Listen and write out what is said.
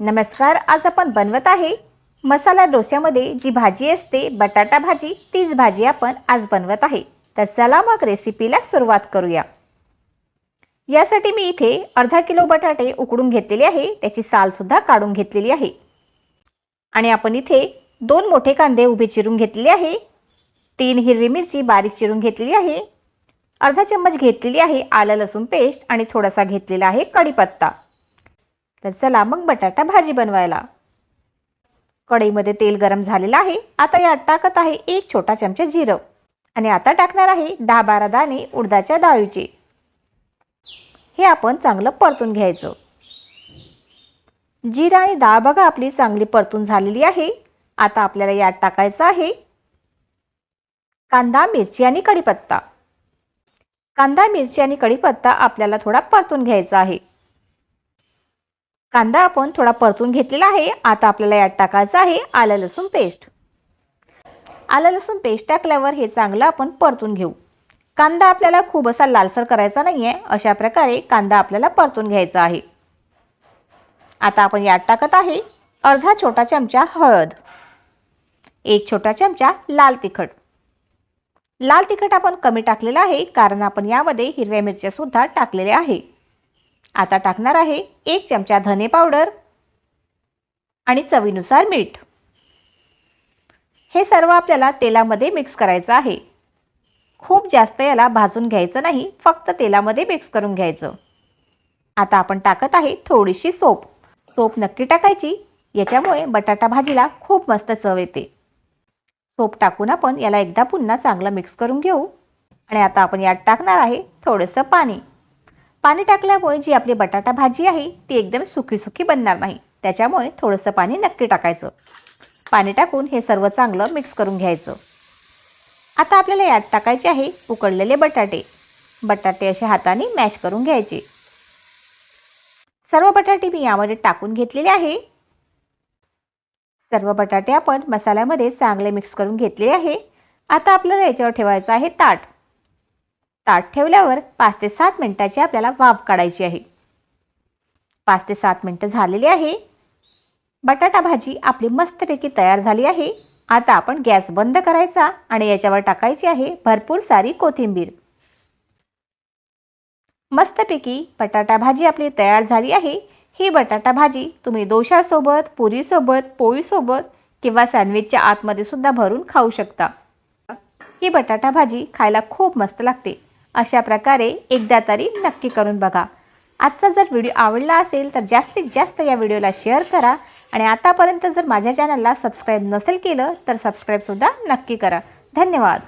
नमस्कार आज आपण बनवत आहे मसाला डोश्यामध्ये जी भाजी असते बटाटा भाजी तीच भाजी आपण आज बनवत आहे. तर चला मग रेसिपीला सुरुवात करूया. यासाठी मी इथे अर्धा किलो बटाटे उकडून घेतलेले आहे. त्याची सालसुद्धा काढून घेतलेली आहे. आणि आपण इथे दोन मोठे कांदे उभे चिरून घेतलेले आहे. तीन हिरवी मिरची बारीक चिरून घेतलेली आहे. अर्धा चम्मच घेतलेली आहे आलं लसूण पेस्ट आणि थोडासा घेतलेला आहे कढीपत्ता. तर चला मग बटाटा भाजी बनवायला. कढईमध्ये तेल गरम झालेलं आहे. आता यात टाकत आहे एक छोटा चमचा जिरं. आणि आता टाकणार आहे दहा बारा दाणे उडदाच्या डाळीचे. हे आपण चांगलं परतून घ्यायचं. जिरा आणि डाळ बघा आपली चांगली परतून झालेली आहे. आता आपल्याला यात टाकायचं आहे कांदा मिरची आणि कढीपत्ता. कांदा मिरची आणि कढीपत्ता आपल्याला थोडा परतून घ्यायचा आहे. कांदा आपण थोडा परतून घेतलेला आहे. आता आपल्याला यात टाकायचं आहे आलं लसूण पेस्ट. आलं लसूण पेस्ट टाकल्यावर हे चांगलं आपण परतून घेऊ. कांदा आपल्याला खूप असा लालसर करायचा नाही आहे अशा प्रकारे कांदा आपल्याला परतून घ्यायचा आहे. आता आपण यात टाकत आहे अर्धा छोटा चमचा हळद. एक छोटा चमचा लाल तिखट. लाल तिखट आपण कमी टाकलेलं आहे कारण आपण यामध्ये हिरव्या मिरच्या सुद्धा टाकलेल्या आहे. आता टाकणार आहे एक चमचा धने पावडर आणि चवीनुसार मीठ. हे सर्व आपल्याला तेलामध्ये मिक्स करायचं आहे. खूप जास्त याला भाजून घ्यायचं नाही फक्त तेलामध्ये मिक्स करून घ्यायचं. आता आपण टाकत आहे थोडीशी सोप. सोप नक्की टाकायची याच्यामुळे बटाटा भाजीला खूप मस्त चव येते. सोप टाकून आपण याला एकदा पुन्हा चांगलं मिक्स करून घेऊ. आणि आता आपण यात टाकणार आहे थोडंसं पाणी. पाणी टाकल्यामुळे जी आपली बटाटा भाजी आहे ती एकदम सुकी सुकी बनणार नाही. त्याच्यामुळे थोडंसं पाणी नक्की टाकायचं. पाणी टाकून हे सर्व चांगलं मिक्स करून घ्यायचं. आता आपल्याला यात टाकायचे आहे उकडलेले बटाटे. बटाटे असे हाताने मॅश करून घ्यायचे. सर्व बटाटे मी यामध्ये टाकून घेतलेले आहे. सर्व बटाटे आपण मसाल्यामध्ये चांगले मिक्स करून घेतलेले आहे. आता आपल्याला याच्यावर ठेवायचं आहे ताट. ताट ठेवल्यावर पाच ते सात मिनटाची आपल्याला वाफ काढायची आहे. पाच ते सात मिनटं झालेली आहे. बटाटा भाजी आपली मस्तपैकी तयार झाली आहे. आता आपण गॅस बंद करायचा आणि याच्यावर टाकायची आहे भरपूर सारी कोथिंबीर. मस्तपैकी बटाटा भाजी आपली तयार झाली आहे. ही बटाटा भाजी तुम्ही दोशासोबत पुरीसोबत पोळीसोबत किंवा सँडविचच्या आतमध्ये सुद्धा भरून खाऊ शकता. ही बटाटा भाजी खायला खूप मस्त लागते. अशा प्रकारे एकदा तरी नक्की करून बघा. आजचा जर व्हिडिओ आवडला असेल तर जास्तीत जास्त या व्हिडिओला शेअर करा आणि आतापर्यंत जर माझ्या चॅनलला सबस्क्राईब नसेल केलं तर सबस्क्राईबसुद्धा नक्की करा. धन्यवाद.